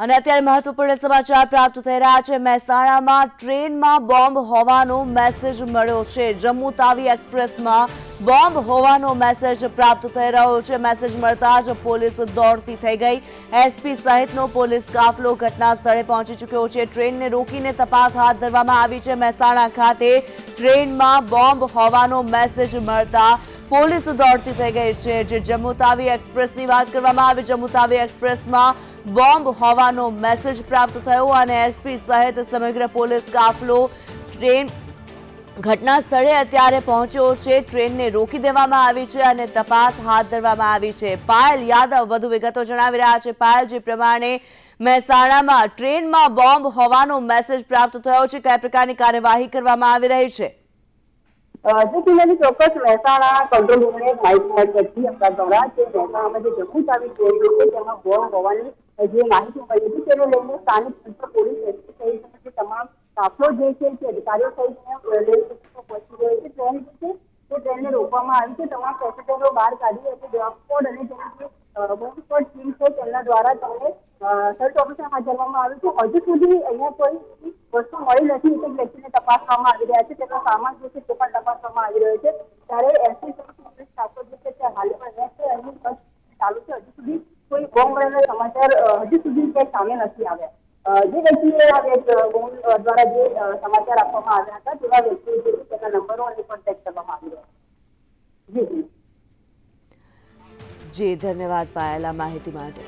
અને અત્યારે મહત્વપૂર્ણ સમાચાર પ્રાપ્ત થઈ રહ્યા છે. મહેસાણામાં ટ્રેનમાં બોમ્બ હોવાનો મેસેજ મળ્યો છે. જમ્મુ તાવી એક્સપ્રેસમાં બોમ્બ હોવાનો મેસેજ પ્રાપ્ત થઈ રહ્યો છે. મેસેજ મળતા જ પોલીસ દોડતી થઈ ગઈ. એસપી સહિતનો પોલીસ કાફલો ઘટના સ્થળે પહોંચી ચૂક્યો છે. ટ્રેનને રોકીને તપાસ હાથ ધરવામાં આવી છે. મહેસાણા ખાતે ટ્રેનમાં બોમ્બ હોવાનો મેસેજ મળતા પોલીસ દોડતી થઈ ગઈ છે. જે જમ્મુ તાવી એક્સપ્રેસની વાત કરવામાં આવે, જમ્મુ તાવી એક્સપ્રેસમાં બોમ્બ હોવાનો મેસેજ પ્રાપ્ત થયો અને એસપી સહિત સમગ્ર પોલીસ કાફલો ટ્રેન ઘટના સ્થળે અત્યારે પહોંચ્યો છે. ટ્રેનને રોકી દેવામાં આવી છે અને તપાસ હાથ ધરવામાં આવી છે. પાયલ યાદવ વધુ વિગતો જણાવી રહ્યા છે. પાયલ, જે પ્રમાણે મહેસાણામાં ટ્રેનમાં બોમ્બ હોવાનો મેસેજ પ્રાપ્ત થયો છે, કયા પ્રકારની કાર્યવાહી કરવામાં આવી રહી છે? ચોક્કસ મહેસાણા કંટ્રોલ રૂમને માહિતી મળી હતી અમદાવાદ દ્વારા કે મહેસાણામાં જે જમ્મુ તાવી ટ્રેન છે, તેમાં બોમ્બ હોવાની જે માહિતી મળી હતી તેને લઈને સ્થાનિક તંત્ર પોલીસ એસપી સહિત તમામ કાફલો જે છે તે અધિકારીઓ સહિત રેલવે સ્ટેશન પહોંચી ગયો છે. ટ્રેન છે, તે ટ્રેનને રોકવામાં આવી છે. તમામ પેસેન્જરો બહાર કાઢી હતી કોડ અને તેની જે બોમ્બ ટીમ છે તેમના દ્વારા તેમને સર્ચ ઓપરેશન હાથ ધરવામાં આવ્યું છે. હજુ સુધી અહીંયા કોઈ વસ્તુ મળી નથી. એક વ્યક્તિને તપાસવામાં આવી રહ્યા છે. તેનો સામાન જે છે તે પણ તપાસવામાં આવી રહ્યો છે. ત્યારે એસપી પોલીસ સ્ટાફો જે છે તે હાલમાં રહ્યા છે અહીં કચ્છ ચાલુ છે હજુ મળેલા સમાચાર હજી સુધી ક્યાંય સામે નથી આવ્યા. જે વ્યક્તિએ આ દ્વારા જે સમાચાર આપવામાં આવ્યા હતા, તેવા વ્યક્તિઓ તેના નંબરો અને કોન્ટેક્ટ કરવામાં આવી રહ્યા જી જી. ધન્યવાદ પાયેલા માહિતી માટે.